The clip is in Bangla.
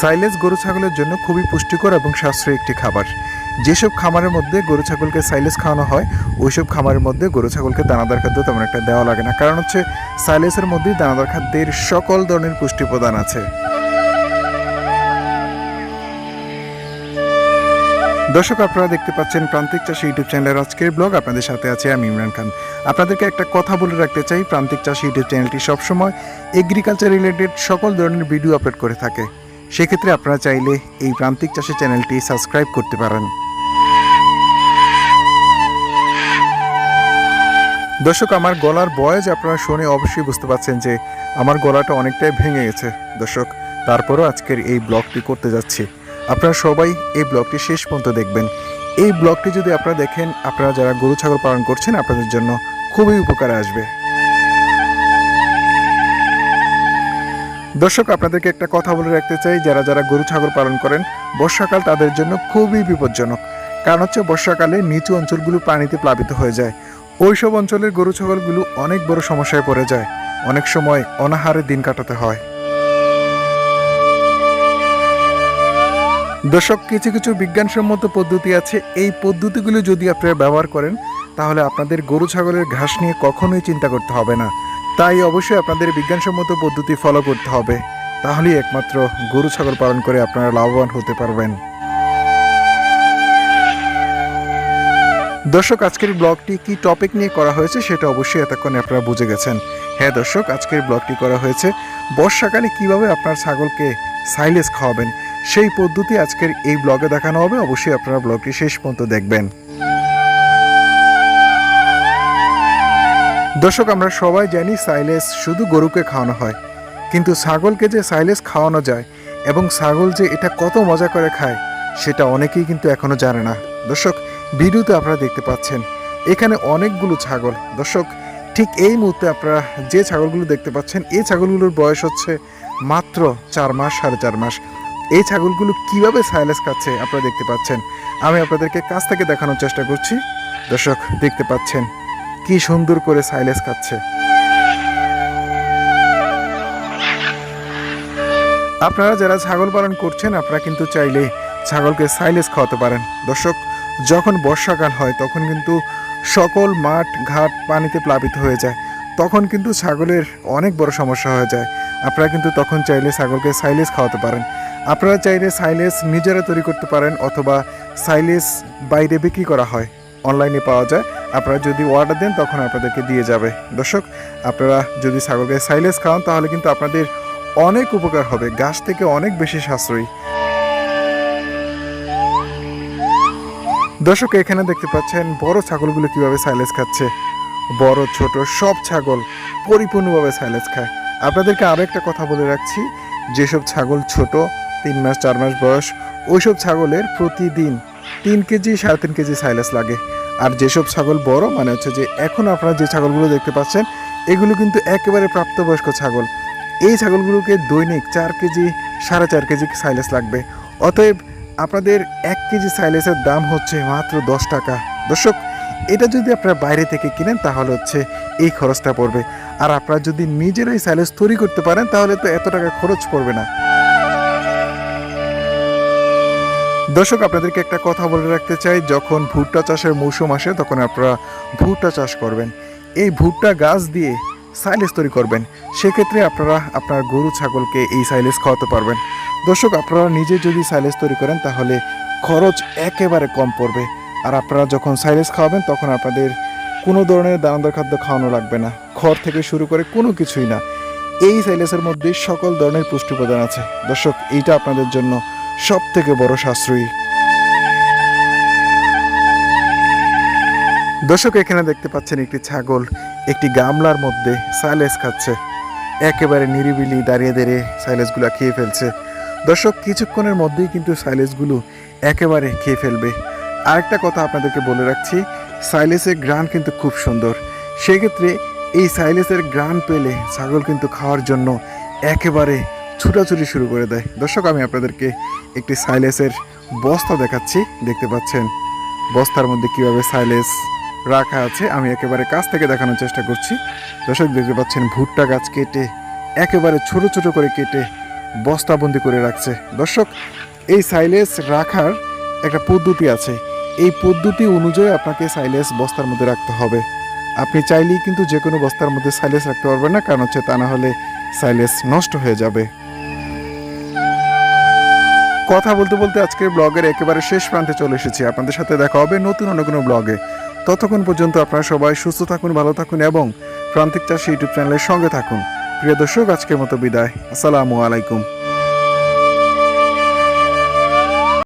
সাইলেজ গরু ছাগলের জন্য খুবই পুষ্টিকর এবং সাশ্রয়ী একটি খাবার। যেসব খামারের মধ্যে গরু ছাগলকে সাইলেজ খাওয়ানো হয়, ওইসব খামারের মধ্যে গরু ছাগলকে দানাদার খাদ্য তেমন একটা দেওয়া লাগে না। কারণ হচ্ছে, সাইলেজের মধ্যেই দানাদার খাদ্যের সকল ধরনের পুষ্টি প্রদান আছে। দর্শক, আপনারা দেখতে পাচ্ছেন প্রান্তিক চাষি ইউটিউব চ্যানেলের আজকের ব্লগ। আপনাদের সাথে আছে আমি ইমরান খান। আপনাদেরকে একটা কথা বলে রাখতে চাই, প্রান্তিক চাষি ইউটিউব চ্যানেলটি সবসময় এগ্রিকালচার রিলেটেড সকল ধরনের ভিডিও আপলোড করে থাকে। সেক্ষেত্রে আপনারা চাইলে এই প্রান্তিক চাষের চ্যানেলটি সাবস্ক্রাইব করতে পারেন। দর্শক, আমার গলার বয়স আপনারা শুনে অবশ্যই বুঝতে পারছেন যে আমার গলাটা অনেকটাই ভেঙে গেছে। দর্শক, তারপরও আজকের এই ব্লগটি করতে যাচ্ছি। আপনারা সবাই এই ব্লগটি শেষ পর্যন্ত দেখবেন। এই ব্লগটি যদি আপনারা দেখেন, আপনারা যারা গরু, ছাগল পালন করছেন, আপনাদের জন্য খুবই উপকারে আসবে। দর্শক, আপনাদেরকে একটা কথা বলে রাখতে চাই, যারা যারা গরু ছাগল পালন করেন, বর্ষাকাল তাদের জন্য খুবই বিপজ্জনক। কারণ হচ্ছে, বর্ষাকালে নিচু অঞ্চলগুলো পানিতে প্লাবিত হয়ে যায়। ওইসব অঞ্চলের গরু ছাগলগুলো অনেক বড় সমস্যায় পড়ে যায়। অনেক সময় অনাহারে দিন কাটাতে হয়। দর্শক, কিছু কিছু বিজ্ঞানসম্মত পদ্ধতি আছে। এই পদ্ধতিগুলো যদি আপনারা ব্যবহার করেন, তাহলে আপনাদের গরু ছাগলের ঘাস নিয়ে কখনোই চিন্তা করতে হবে না। তাই অবশ্যই আপনাদের বিজ্ঞানসম্মত পদ্ধতি ফলো করতে হবে। তাহলেই একমাত্র গরু ছাগল পালন করে আপনারা লাভবান হতে পারবেন। দর্শক, আজকের ব্লগটি কি টপিক নিয়ে করা হয়েছে সেটা অবশ্যই এতক্ষণে আপনারা বুঝে গেছেন। হ্যাঁ দর্শক, আজকের ব্লগটি করা হয়েছে বর্ষাকালে কীভাবে আপনার ছাগলকে সাইলেজ খাওয়াবেন, সেই পদ্ধতি আজকের এই ব্লগে দেখানো হবে। অবশ্যই আপনারা ব্লগটি শেষ পর্যন্ত দেখবেন। দর্শক, আমরা সবাই জানি সাইলেস শুধু গরুকে খাওয়ানো হয়। কিন্তু ছাগলকে যে সাইলেস খাওয়ানো যায় এবং ছাগল যে এটা কত মজা করে খায়, সেটা অনেকেই কিন্তু এখনও জানে না। দর্শক, ভিডিওতে আপনারা দেখতে পাচ্ছেন, এখানে অনেকগুলো ছাগল। দর্শক, ঠিক এই মুহূর্তে আপনারা যে ছাগলগুলো দেখতে পাচ্ছেন, এই ছাগলগুলোর বয়স হচ্ছে মাত্র চার মাস, সাড়ে চার মাস। এই ছাগলগুলো কীভাবে সাইলেস খাচ্ছে আপনারা দেখতে পাচ্ছেন। আমি আপনাদেরকে কাছ থেকে দেখানোর চেষ্টা করছি। দর্শক, দেখতে পাচ্ছেন। কি সুন্দর করে সাইলেস খাচ্ছে আপনারা যারা ছাগল পালন করছেন, আপনারা কিন্তু চাইলে ছাগলকে সাইলেস খাওয়াতে পারেন। দর্শক, যখন বর্ষাকাল হয়, তখন কিন্তু সকল মাঠ, ঘাট পানিতে প্লাবিত হয়ে যায়। তখন কিন্তু ছাগলের অনেক বড় সমস্যা হয়ে যায়। আপনারা কিন্তু তখন চাইলে ছাগলকে সাইলেস খাওয়াতে পারেন। আপনারা চাইলে সাইলেস নিজেরা তৈরি করতে পারেন, অথবা সাইলেস বাইরে বিক্রি করা হয়। অনলাইনে পাওয়া যায়। আপনারা যদি অর্ডার দেন, তখন আপনাদেরকে দিয়ে যাবে। দর্শক, আপনারা যদি ছাগলকে সাইলেস খাওয়ান, তাহলে কিন্তু আপনাদের অনেক উপকার হবে। গাছ থেকে অনেক বেশি সাশ্রয়ী। দর্শক, এখানে দেখতে পাচ্ছেন বড় ছাগলগুলো কীভাবে সাইলেস খাচ্ছে। বড়, ছোট, সব ছাগল পরিপূর্ণভাবে সাইলেস খায়। আপনাদেরকে আরও একটা কথা বলে রাখছি। যেসব ছাগল ছোট, তিন মাস, চার মাস বয়স, ওইসব ছাগলের প্রতিদিন তিন কেজি, সাড়ে তিন কেজি সাইলেস লাগে। আর যেসব ছাগল বড় মানে হচ্ছে যে এখন আপনারা যে ছাগলগুলো দেখতে পাচ্ছেন, এগুলো কিন্তু একেবারে প্রাপ্তবয়স্ক ছাগল। এই ছাগলগুলোকে দৈনিক চার কেজি, সাড়ে চার কেজি সাইলেস লাগবে। অতএব আপনাদের এক কেজি সাইলেসের দাম হচ্ছে মাত্র দশ টাকা। দর্শক, এটা যদি আপনারা বাইরে থেকে কিনেন, তাহলে হচ্ছে এই খরচটা পড়বে। আর আপনারা যদি নিজেরাই সাইলেস তৈরি করতে পারেন, তাহলে তো এত টাকা খরচ পড়বে না। দর্শক, আপনাদেরকে একটা কথা বলে রাখতে চাই, যখন ভুট্টা চাষের মৌসুম আসে, তখন আপনারা ভুট্টা চাষ করবেন। এই ভুট্টা গাছ দিয়ে সাইলেস তৈরি করবেন। সেক্ষেত্রে আপনারা আপনার গরু, ছাগলকে এই সাইলেস খাওয়াতে পারবেন। দর্শক, আপনারা নিজে যদি সাইলেস তৈরি করেন, তাহলে খরচ একেবারে কম পড়বে। আর আপনারা যখন সাইলেস খাওয়াবেন, তখন আপনাদের কোনো ধরনের দানাদার খাদ্য খাওয়ানো লাগবে না। খড় থেকে শুরু করে কোনো কিছুই না। এই সাইলেসের মধ্যে সকল ধরনের পুষ্টি উপাদান আছে। দর্শক, এইটা আপনাদের জন্য সব থেকে বড় সাশ্রয়ী। দর্শক, এখানে দেখতে পাচ্ছেন একটি ছাগল, একটি গামলার মধ্যে সাইলেস খাচ্ছে। একেবারে নিরিবিলি দাঁড়িয়ে দাঁড়িয়ে সাইলেসগুলো খেয়ে ফেলছে। দর্শক, কিছুক্ষণের মধ্যেই কিন্তু সাইলেসগুলো একেবারে খেয়ে ফেলবে। আরেকটা কথা আপনাদেরকে বলে রাখছি সাইলেসের গ্রান কিন্তু খুব সুন্দর। সেক্ষেত্রে এই সাইলেসের গ্রান পেলে ছাগল কিন্তু খাওয়ার জন্য একেবারে ছুটাছুটি শুরু করে দেয়। দর্শক, আমি আপনাদেরকে একটি সাইলেসের বস্তা দেখাচ্ছি। দেখতে পাচ্ছেন বস্তার মধ্যে কীভাবে সাইলেস রাখা আছে। আমি একেবারে কাছ থেকে দেখানোর চেষ্টা করছি। দর্শক, দেখতে পাচ্ছেন ভুট্টা গাছ কেটে একেবারে ছোট ছোট করে কেটে বস্তাবন্দি করে রাখছে। দর্শক, এই সাইলেজ রাখার একটা পদ্ধতি আছে। এই পদ্ধতি অনুযায়ী আপনাকে সাইলেজ বস্তার মধ্যে রাখতে হবে। আপনি চাইলেই কিন্তু যে কোনো বস্তার মধ্যে সাইলেস রাখতে পারবেন না। কারণ হচ্ছে তা না হলে সাইলেজ নষ্ট হয়ে যাবে। কথা বলতে বলতে আজকে ব্লগের একেবারে শেষ প্রান্তে চলে এসেছি। আপনাদের সাথে দেখা হবে নতুন অন্য কোনো ব্লগে। ততক্ষণ পর্যন্ত আপনারা সবাই সুস্থ থাকুন, ভালো থাকুন এবং প্রান্তিক চাষি ইউটিউব চ্যানেলের সঙ্গে থাকুন। প্রিয় দর্শক, আজকের মতো বিদায়। আসসালামু আলাইকুম।